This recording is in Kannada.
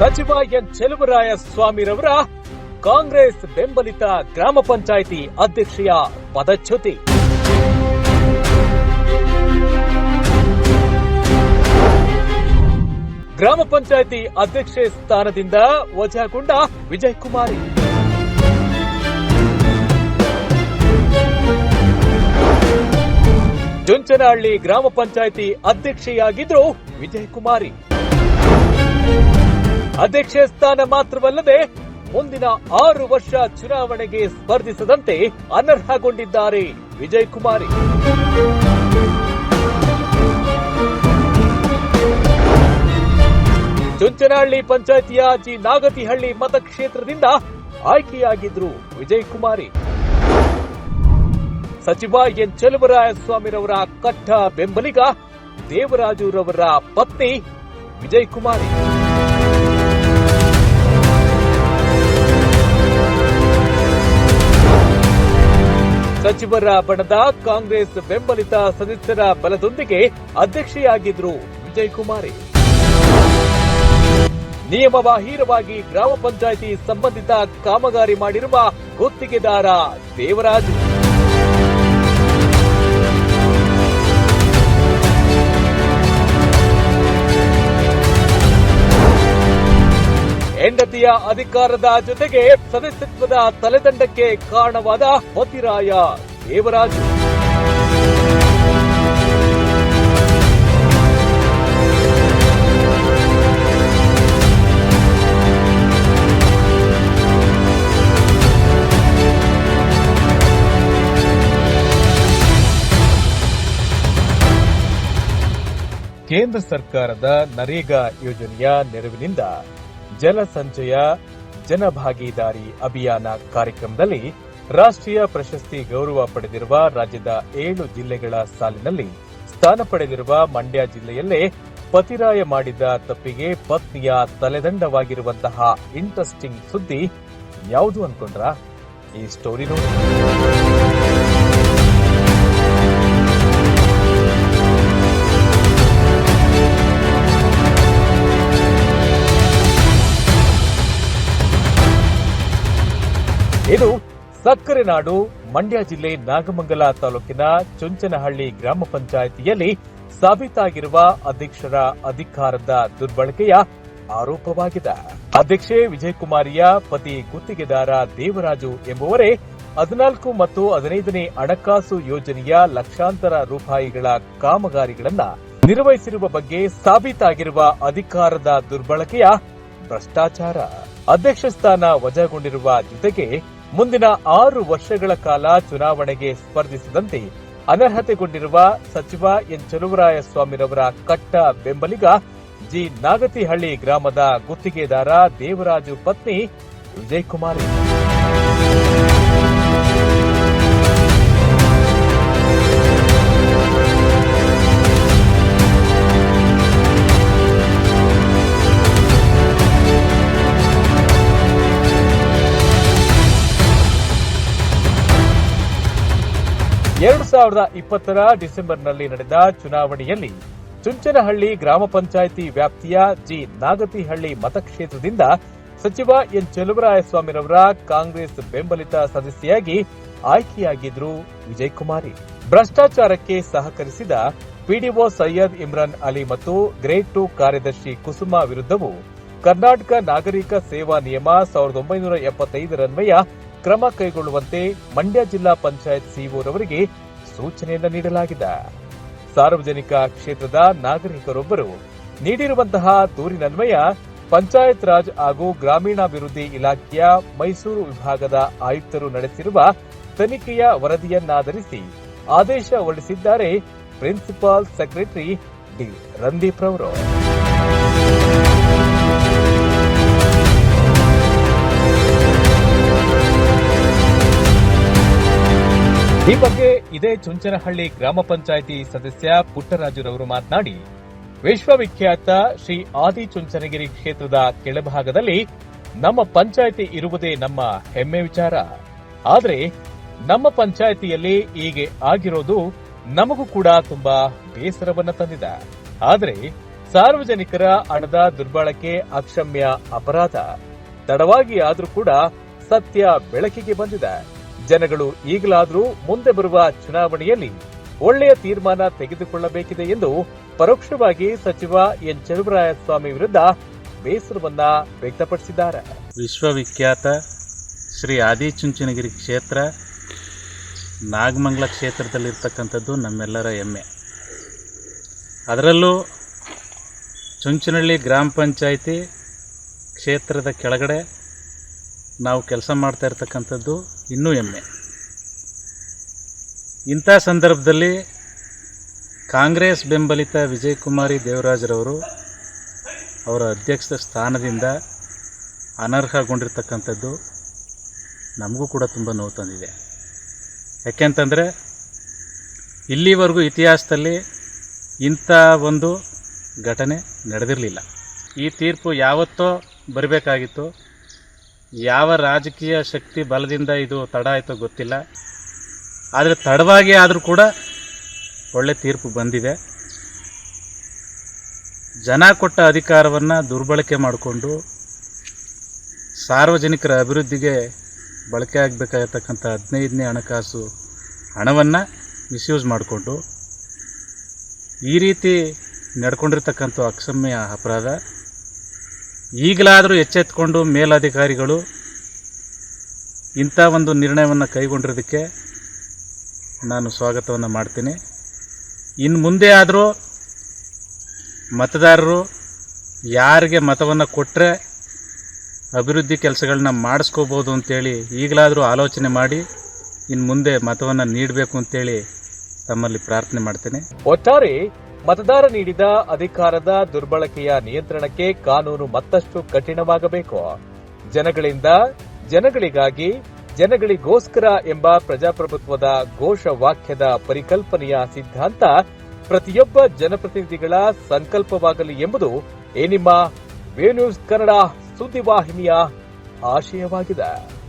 ಸಚಿವ ಎನ್ ಚೆಲುವರಾಯ ಸ್ವಾಮಿರವರ ಕಾಂಗ್ರೆಸ್ ಬೆಂಬಲಿತ ಗ್ರಾಮ ಪಂಚಾಯಿತಿ ಅಧ್ಯಕ್ಷೆಯ ಪದಚ್ಯುತಿ. ಗ್ರಾಮ ಪಂಚಾಯಿತಿ ಅಧ್ಯಕ್ಷೆ ಸ್ಥಾನದಿಂದ ವಜಾಗೊಂಡ ವಿಜಯ್ ಕುಮಾರಿ ಚುಂಚನಹಳ್ಳಿ ಗ್ರಾಮ ಪಂಚಾಯಿತಿ ಅಧ್ಯಕ್ಷೆಯಾಗಿದ್ರು ವಿಜಯ್ ಕುಮಾರಿ ಅಧ್ಯಕ್ಷೆ ಸ್ಥಾನ ಮಾತ್ರವಲ್ಲದೆ ಮುಂದಿನ ಆರು ವರ್ಷ ಚುನಾವಣೆಗೆ ಸ್ಪರ್ಧಿಸದಂತೆ ಅನರ್ಹಗೊಂಡಿದ್ದಾರೆ ವಿಜಯ್ ಕುಮಾರಿ. ಚುಂಚನಹಳ್ಳಿ ಪಂಚಾಯಿತಿಯ ಜಿ ನಾಗತಿಹಳ್ಳಿ ಮತಕ್ಷೇತ್ರದಿಂದ ಆಯ್ಕೆಯಾಗಿದ್ರು ವಿಜಯ್ ಕುಮಾರಿ. ಸಚಿವ ಎನ್ ಚೆಲುವರಾಯಸ್ವಾಮಿರವರ ಕಟ್ಟ ಬೆಂಬಲಿಗ ದೇವರಾಜುರವರ ಪತ್ನಿ ವಿಜಯ್ ಕುಮಾರಿ. ಸಚಿವರ ಬಣದ ಕಾಂಗ್ರೆಸ್ ಬೆಂಬಲಿತ ಸದಸ್ಯರ ಬಲದೊಂದಿಗೆ ಅಧ್ಯಕ್ಷೆಯಾಗಿದ್ರು ವಿಜಯ್ ಕುಮಾರಿ. ನಿಯಮಬಾಹಿರವಾಗಿ ಗ್ರಾಮ ಪಂಚಾಯಿತಿ ಸಂಬಂಧಿತ ಕಾಮಗಾರಿ ಮಾಡಿರುವ ಗುತ್ತಿಗೆದಾರ ದೇವರಾಜು. ಹೆಂಡತಿಯ ಅಧಿಕಾರದ ಜೊತೆಗೆ ಸದಸ್ಯತ್ವದ ತಲೆದಂಡಕ್ಕೆ ಕಾರಣವಾದ ಹೊತಿರಾಯ ದೇವರಾಜು. ಕೇಂದ್ರ ಸರ್ಕಾರದ ನರೇಗಾ ಯೋಜನೆಯ ನೆರವಿನಿಂದ ಜಲ ಸಂಚಯ ಜನಭಾಗೀದಾರಿ ಅಭಿಯಾನ ಕಾರ್ಯಕ್ರಮದಲ್ಲಿ ರಾಷ್ಟ್ರೀಯ ಪ್ರಶಸ್ತಿ ಗೌರವ ಪಡೆದಿರುವ ರಾಜ್ಯದ ಏಳು ಜಿಲ್ಲೆಗಳ ಸಾಲಿನಲ್ಲಿ ಸ್ಥಾನ ಪಡೆದಿರುವ ಮಂಡ್ಯ ಜಿಲ್ಲೆಯಲ್ಲೇ ಪತಿರಾಯ ಮಾಡಿದ ತಪ್ಪಿಗೆ ಪತ್ನಿಯ ತಲೆದಂಡವಾಗಿರುವಂತಹ ಇಂಟ್ರೆಸ್ಟಿಂಗ್ ಸುದ್ದಿ ಯಾವುದು ಅನ್ಕೊಂಡ್ರಾ? ಈ ಸ್ಟೋರಿ ನೋಡಿ. ಇದು ಸಕ್ಕರೆ ನಾಡು, ಮಂಡ್ಯ ಜಿಲ್ಲೆ ನಾಗಮಂಗಲ ತಾಲೂಕಿನ ಚುಂಚನಹಳ್ಳಿ ಗ್ರಾಮ ಪಂಚಾಯಿತಿಯಲ್ಲಿ ಸಾಬೀತಾಗಿರುವ ಅಧ್ಯಕ್ಷರ ಅಧಿಕಾರದ ದುರ್ಬಳಕೆಯ ಆರೋಪವಾಗಿದೆ. ಅಧ್ಯಕ್ಷೆ ವಿಜಯಕುಮಾರಿಯ ಪತಿ ಗುತ್ತಿಗೆದಾರ ದೇವರಾಜು ಎಂಬುವರೇ ಹದಿನಾಲ್ಕು ಮತ್ತು ಹದಿನೈದನೇ ಹಣಕಾಸು ಯೋಜನೆಯ ಲಕ್ಷಾಂತರ ರೂಪಾಯಿಗಳ ಕಾಮಗಾರಿಗಳನ್ನ ನಿರ್ವಹಿಸಿರುವ ಬಗ್ಗೆ ಸಾಬೀತಾಗಿರುವ ಅಧಿಕಾರದ ದುರ್ಬಳಕೆಯ ಭ್ರಷ್ಟಾಚಾರ. ಅಧ್ಯಕ್ಷ ಸ್ಥಾನ ವಜಾಗೊಂಡಿರುವ ಜೊತೆಗೆ ಮುಂದಿನ ಆರು ವರ್ಷಗಳ ಕಾಲ ಚುನಾವಣೆಗೆ ಸ್ಪರ್ಧಿಸದಂತೆ ಅನರ್ಹತೆಗೊಂಡಿರುವ ಸಚಿವ ಎನ್ ಚಲುವರಾಯಸ್ವಾಮಿರವರ ಕಟ್ಟ ಬೆಂಬಲಿಗ ಜಿ ನಾಗತಿಹಳ್ಳಿ ಗ್ರಾಮದ ಗುತ್ತಿಗೆದಾರ ದೇವರಾಜು ಪತ್ನಿ ವಿಜಯಕುಮಾರಿ. ಸಾವಿರದ ಇಪ್ಪತ್ತರ ಡಿಸೆಂಬರ್ನಲ್ಲಿ ನಡೆದ ಚುನಾವಣೆಯಲ್ಲಿ ಚುಂಚನಹಳ್ಳಿ ಗ್ರಾಮ ಪಂಚಾಯಿತಿ ವ್ಯಾಪ್ತಿಯ ಜಿ. ನಾಗತಿಹಳ್ಳಿ ಮತಕ್ಷೇತ್ರದಿಂದ ಸಚಿವ ಎನ್. ಚೆಲುವರಾಯಸ್ವಾಮಿರವರ ಕಾಂಗ್ರೆಸ್ ಬೆಂಬಲಿತ ಸದಸ್ಯೆಯಾಗಿ ಆಯ್ಕೆಯಾಗಿದ್ರು ವಿಜಯಕುಮಾರಿ. ಭ್ರಷ್ಟಾಚಾರಕ್ಕೆ ಸಹಕರಿಸಿದ ಪಿಡಿಒ ಸೈಯದ್ ಇಮ್ರಾನ್ ಅಲಿ ಮತ್ತು ಗ್ರೇಡ್ ಟು ಕಾರ್ಯದರ್ಶಿ ಕುಸುಮ ವಿರುದ್ಧವೂ ಕರ್ನಾಟಕ ನಾಗರಿಕ ಸೇವಾ ನಿಯಮ ಸಾವಿರದ ಒಂಬೈನೂರ ಎಪ್ಪತ್ತೈದರನ್ವಯ ಕ್ರಮ ಕೈಗೊಳ್ಳುವಂತೆ ಮಂಡ್ಯ ಜಿಲ್ಲಾ ಪಂಚಾಯತ್ ಸಿಇಒರವರಿಗೆ ಸೂಚನೆಯನ್ನು ನೀಡಲಾಗಿದೆ. ಸಾರ್ವಜನಿಕ ಕ್ಷೇತ್ರದ ನಾಗರಿಕರೊಬ್ಬರು ನೀಡಿರುವಂತಹ ದೂರಿನನ್ವಯ ಪಂಚಾಯತ್ ರಾಜ್ ಹಾಗೂ ಗ್ರಾಮೀಣಾಭಿವೃದ್ಧಿ ಇಲಾಖೆಯ ಮೈಸೂರು ವಿಭಾಗದ ಆಯುಕ್ತರು ನಡೆಸಿರುವ ತನಿಖೆಯ ವರದಿಯನ್ನಾಧರಿಸಿ ಆದೇಶ ಹೊರಡಿಸಿದ್ದಾರೆ ಪ್ರಿನ್ಸಿಪಾಲ್ ಸೆಕ್ರೆಟರಿ ಡಿ ರಂದೀಪ್ ರವರು. ಈ ಬಗ್ಗೆ ಇದೇ ಚುಂಚನಹಳ್ಳಿ ಗ್ರಾಮ ಪಂಚಾಯಿತಿ ಸದಸ್ಯ ಪುಟ್ಟರಾಜುರವರು ಮಾತನಾಡಿ, ವಿಶ್ವವಿಖ್ಯಾತ ಶ್ರೀ ಆದಿ ಚುಂಚನಗಿರಿ ಕ್ಷೇತ್ರದ ಕೆಳಭಾಗದಲ್ಲಿ ನಮ್ಮ ಪಂಚಾಯಿತಿ ಇರುವುದೇ ನಮ್ಮ ಹೆಮ್ಮೆ ವಿಚಾರ. ಆದರೆ ನಮ್ಮ ಪಂಚಾಯಿತಿಯಲ್ಲಿ ಹೀಗೆ ಆಗಿರೋದು ನಮಗೂ ಕೂಡ ತುಂಬಾ ಬೇಸರವನ್ನ ತಂದಿದೆ. ಆದರೆ ಸಾರ್ವಜನಿಕರ ಹಣದ ದುರ್ಬಳಕೆ ಅಕ್ಷಮ್ಯ ಅಪರಾಧ. ತಡವಾಗಿ ಆದರೂ ಕೂಡ ಸತ್ಯ ಬೆಳಕಿಗೆ ಬಂದಿದೆ. ಜನಗಳು ಈಗಲಾದರೂ ಮುಂದೆ ಬರುವ ಚುನಾವಣೆಯಲ್ಲಿ ಒಳ್ಳೆಯ ತೀರ್ಮಾನ ತೆಗೆದುಕೊಳ್ಳಬೇಕಿದೆ ಎಂದು ಪರೋಕ್ಷವಾಗಿ ಸಚಿವ ಎನ್ ಚಲುವರಾಯಸ್ವಾಮಿ ವಿರುದ್ಧ ಬೇಸರವನ್ನ ವ್ಯಕ್ತಪಡಿಸಿದ್ದಾರೆ. ವಿಶ್ವವಿಖ್ಯಾತ ಶ್ರೀ ಆದಿಚುಂಚನಗಿರಿ ಕ್ಷೇತ್ರ, ನಾಗಮಂಗಲ ಕ್ಷೇತ್ರದಲ್ಲಿರ್ತಕ್ಕಂಥದ್ದು ನಮ್ಮೆಲ್ಲರ ಹೆಮ್ಮೆ. ಅದರಲ್ಲೂ ಚುಂಚನಹಳ್ಳಿ ಗ್ರಾಮ ಪಂಚಾಯಿತಿ ಕ್ಷೇತ್ರದ ಕೆಳಗಡೆ ನಾವು ಕೆಲಸ ಮಾಡ್ತಾ ಇರ್ತಕ್ಕಂಥದ್ದು ಇನ್ನೂ ಹೆಮ್ಮೆ. ಇಂಥ ಸಂದರ್ಭದಲ್ಲಿ ಕಾಂಗ್ರೆಸ್ ಬೆಂಬಲಿತ ವಿಜಯಕುಮಾರಿ ದೇವರಾಜರವರು ಅವರ ಅಧ್ಯಕ್ಷ ಸ್ಥಾನದಿಂದ ಅನರ್ಹಗೊಂಡಿರ್ತಕ್ಕಂಥದ್ದು ನಮಗೂ ಕೂಡ ತುಂಬ ನೋವು ತಂದಿದೆ. ಯಾಕೆಂತಂದರೆ ಇಲ್ಲಿವರೆಗೂ ಇತಿಹಾಸದಲ್ಲಿ ಇಂಥ ಒಂದು ಘಟನೆ ನಡೆದಿರಲಿಲ್ಲ. ಈ ತೀರ್ಪು ಯಾವತ್ತೋ ಬರಬೇಕಾಗಿತ್ತು. ಯಾವ ರಾಜಕೀಯ ಶಕ್ತಿ ಬಲದಿಂದ ಇದು ತಡ ಆಯಿತೋ ಗೊತ್ತಿಲ್ಲ. ಆದರೆ ತಡವಾಗಿ ಆದರೂ ಕೂಡ ಒಳ್ಳೆ ತೀರ್ಪು ಬಂದಿದೆ. ಜನ ಕೊಟ್ಟ ಅಧಿಕಾರವನ್ನು ದುರ್ಬಳಕೆ ಮಾಡಿಕೊಂಡು ಸಾರ್ವಜನಿಕರ ಅಭಿವೃದ್ಧಿಗೆ ಬಳಕೆ ಆಗಬೇಕಾಗಿರ್ತಕ್ಕಂಥ ಹದಿನೈದನೇ ಹಣಕಾಸು ಹಣವನ್ನು ಮಿಸ್ಯೂಸ್ ಮಾಡಿಕೊಂಡು ಈ ರೀತಿ ನಡ್ಕೊಂಡಿರ್ತಕ್ಕಂಥ ಅಕ್ಷಮ್ಯ ಅಪರಾಧ ಈಗಲಾದರೂ ಎಚ್ಚೆತ್ಕೊಂಡು ಮೇಲಧಿಕಾರಿಗಳು ಇಂಥ ಒಂದು ನಿರ್ಣಯವನ್ನು ಕೈಗೊಂಡಿರೋದಕ್ಕೆ ನಾನು ಸ್ವಾಗತವನ್ನು ಮಾಡ್ತೀನಿ. ಇನ್ನು ಮುಂದೆ ಆದರೂ ಮತದಾರರು ಯಾರಿಗೆ ಮತವನ್ನು ಕೊಟ್ಟರೆ ಅಭಿವೃದ್ಧಿ ಕೆಲಸಗಳನ್ನ ಮಾಡಿಸ್ಕೋಬೋದು ಅಂತೇಳಿ ಈಗಲಾದರೂ ಆಲೋಚನೆ ಮಾಡಿ ಇನ್ನು ಮುಂದೆ ಮತವನ್ನು ನೀಡಬೇಕು ಅಂತೇಳಿ ತಮ್ಮಲ್ಲಿ ಪ್ರಾರ್ಥನೆ ಮಾಡ್ತೀನಿ. ಒಟ್ಟಾರೆ ಮತದಾರ ನೀಡಿದ ಅಧಿಕಾರದ ದುರ್ಬಳಕೆಯ ನಿಯಂತ್ರಣಕ್ಕೆ ಕಾನೂನು ಮತ್ತಷ್ಟು ಕಠಿಣವಾಗಬೇಕು. ಜನಗಳಿಂದ ಜನಗಳಿಗಾಗಿ ಜನಗಳಿಗೋಸ್ಕರ ಎಂಬ ಪ್ರಜಾಪ್ರಭುತ್ವದ ಘೋಷ ವಾಕ್ಯದ ಪರಿಕಲ್ಪನೆಯ ಸಿದ್ಧಾಂತ ಪ್ರತಿಯೊಬ್ಬ ಜನಪ್ರತಿನಿಧಿಗಳ ಸಂಕಲ್ಪವಾಗಲಿ ಎಂಬುದು ಏನಿಮ್ಮ ವೇನ್ಯೂಸ್ ನ್ಯೂಸ್ ಕನ್ನಡ ಸುದ್ದಿವಾಹಿನಿಯ ಆಶಯವಾಗಿದೆ.